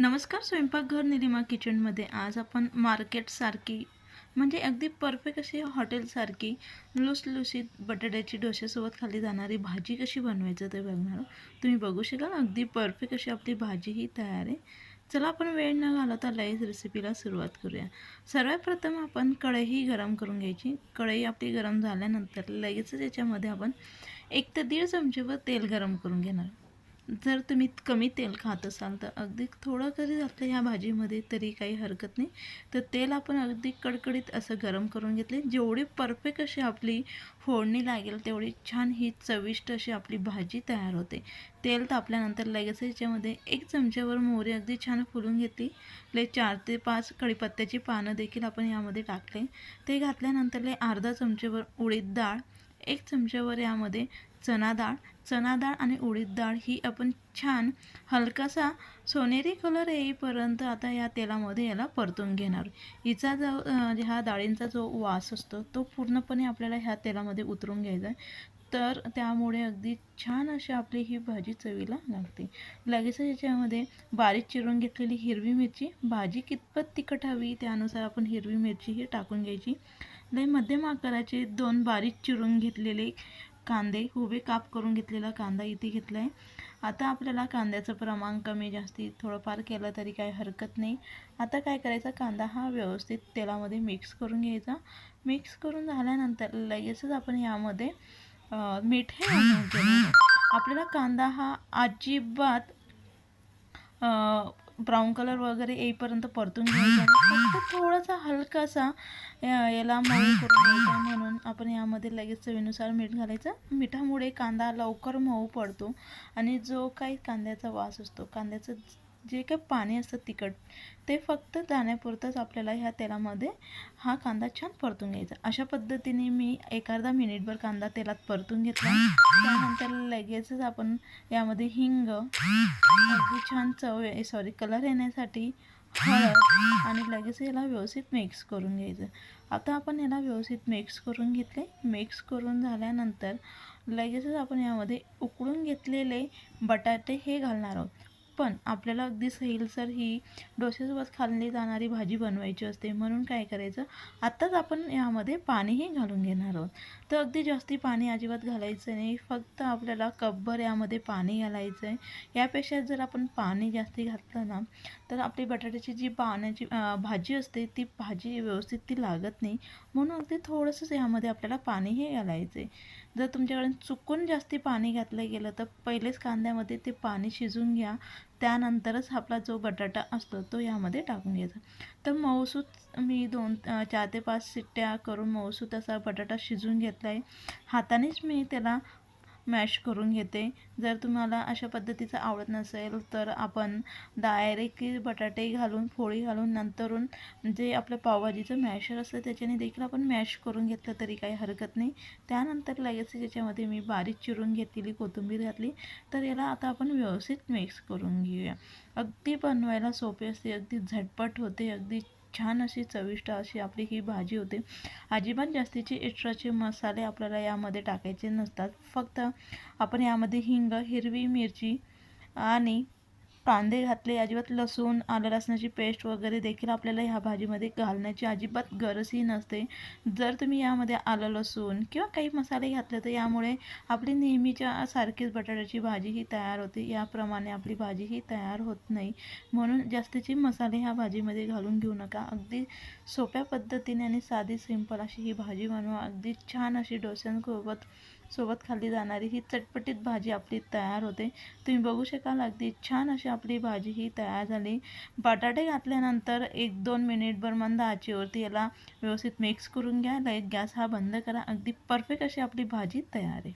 नमस्कार स्वयंपाकघर निलिमा किचनमध्ये आज आपण मार्केटसारखी म्हणजे अगदी परफेक्ट अशी हॉटेलसारखी लुसलुसीत बटाट्याची डोश्यासोबत खाली जाणारी भाजी कशी बनवायचं ते बघणार. तुम्ही बघू शकाल अगदी परफेक्ट अशी आपली भाजी ही तयार आहे. चला आपण वेळ न घालवता लईच रेसिपीला सुरुवात करूया. सर्वात प्रथम आपण कढई गरम करून घ्यायची. कढई आपली गरम झाल्यानंतर लगेचच याच्यामध्ये आपण एक ते दीड चमचेवर तेल गरम करून घेणार. जर तुम्ही कमी तेल खात असाल तर अगदी थोडं जरी घातलं ह्या भाजीमध्ये तरी काही हरकत नाही. तर तेल आपण अगदी कडकडीत असं गरम करून घेतले. जेवढी परफेक्ट अशी आपली फोडणी लागेल तेवढी छान ही चविष्ट अशी आपली भाजी तयार होते. तेल तापल्यानंतर लगेच याच्यामध्ये एक चमच्यावर मोहरी अगदी छान फुलून घेतली. ले चार ते पाच कढीपत्त्याची पानं देखील आपण यामध्ये टाकले. ते घातल्यानंतर अर्धा चमच्यावर उडीद डाळ एक चमच्यावर यामध्ये चना डाळ चना डाळ आणि उडीद डाळ ही आपण छान हलकासा सोनेरी कलर येईपर्यंत आता या तेलामध्ये याला परतून घेणार. हिचा जो ह्या डाळींचा जो वास असतो तो पूर्णपणे आपल्याला ह्या तेलामध्ये उतरून घ्यायचा आहे. तर त्यामुळे अगदी छान अशी आपली ही भाजी चवीला लागते. लगेच याच्यामध्ये बारीक चिरून घेतलेली हिरवी मिरची भाजी कितपत तिखट हवी त्यानुसार आपण हिरवी मिरची ही टाकून घ्यायची. लय मध्यम आकाराचे दोन बारीक चिरून घेतलेले कांदे उभे काप करून घेतलेला कांदा इथे घेतला आहे आता आपल्याला कांद्याचं प्रमाण कमी जास्ती थोडंफार केलं तरी काही हरकत नाही. आता काय करायचं? कांदा हा व्यवस्थित तेलामध्ये मिक्स करून घ्यायचा. मिक्स करून झाल्यानंतर लगेचच आपण यामध्ये मीठ हे आपल्याला कांदा हा अजिबात ब्राऊन कलर वगैरे येईपर्यंत परतून घ्यायचा फक्त थोडासा हलकासा याला मऊ करून घ्यायचा म्हणून आपण यामध्ये लगेच चवीनुसार मीठ घालायचं. मिठामुळे कांदा लवकर मऊ पडतो आणि जो काही कांद्याचा वास असतो कांद्याचं जे काही पाणी असतं तिखट ते फक्त जाण्यापुरतंच आपल्याला ह्या तेलामध्ये हा कांदा छान परतून घ्यायचा. अशा पद्धतीने मी एक अर्धा मिनिटभर कांदा तेलात परतून घेतला. त्यानंतर लगेचच आपण यामध्ये हिंग अगदी छान चव सॉरी कलर येण्यासाठी हळद आणि लगेच याला व्यवस्थित मिक्स करून घ्यायचं. आता आपण याला व्यवस्थित मिक्स करून घेतले. मिक्स करून झाल्यानंतर लगेचच आपण यामध्ये उकळून घेतलेले बटाटे हे घालणार आहोत. पण आपल्याला अगदी सैलसर ही डोसेसोबत खाल्ली जाणारी भाजी बनवायची असते म्हणून काय करायचं? आत्ताच आपण यामध्ये पाणीही घालून घेणार आहोत. तर अगदी जास्ती पाणी अजिबात घालायचं नाही. फक्त आपल्याला कपभर यामध्ये पाणी घालायचं आहे यापेक्षा जर आपण पाणी जास्ती घातलं ना तर आपली बटाट्याची जी पाण्याची भाजी असते ती भाजी व्यवस्थित ती लागत नाही. म्हणून अगदी थोडंसंच यामध्ये आपल्याला पाणीही घालायचं आहे जर तुमच्याकडे चुकून जास्ती पाणी घातलं गेलं तर पहिलेच कांद्यामध्ये ते पाणी शिजून घ्या. त्यानंतरच आपला जो बटाटा असतो तो यामध्ये टाकून घ्यायचा. तर मऊसूत मी दोन चार ते पाच शिट्ट्या करून मऊसूत असा बटाटा शिजून घेतला आहे हातानेच मी त्याला मॅश करून घेते. जर तुम्हाला अशा पद्धतीचं आवडत नसेल तर आपण डायरेक्ट बटाटे घालून फोळी घालून नंतरून जे आपलं पावभाजीचं मॅशर असतं त्याच्याने देखील आपण मॅश करून घेतलं तरी काही हरकत नाही. त्यानंतर लगेच त्याच्यामध्ये मी बारीक चिरून घेतलेली कोथिंबीर घातली. तर याला आता आपण व्यवस्थित मिक्स करून घेऊया. अगदी बनवायला सोपे असते अगदी झटपट होते अगदी छान अशी चविष्ट अशी आपली ही भाजी होते. अजिबात जास्तीचे एक्स्ट्राचे मसाले आपल्याला यामध्ये टाकायचे नसतात. फक्त आपण यामध्ये हिंग हिरवी मिरची आणि कांदे घातले अजिबात लसूण आलं लसणाची पेस्ट वगैरे देखील आपल्याला ह्या भाजीमध्ये घालण्याची अजिबात गरजही नसते. जर तुम्ही यामध्ये आलं लसूण किंवा काही मसाले घातले तर यामुळे आपली नेहमीच्या सारखीच बटाट्याची भाजी ही तयार होते. याप्रमाणे आपली भाजी ही तयार होत नाही. म्हणून जास्तीचे मसाले ह्या भाजीमध्ये घालून घेऊ नका. अगदी सोप्या पद्धतीने आणि साधी सिंपल अशी ही भाजी बनवा. अगदी छान अशी डोस्यांसोबत सोबत खाल्ली जाणारी ही चटपटीत भाजी आपली तयार होते. तुम्ही बघू शकाल अगदी छान अशी आपली भाजी ही तयार झाली. बटाटे घातल्यानंतर एक दोन मिनिटभर मंद आचेवरती याला व्यवस्थित मिक्स करून घ्या. लाइट गॅस हा बंद करा. अगदी परफेक्ट अशी आपली भाजी तयार आहे.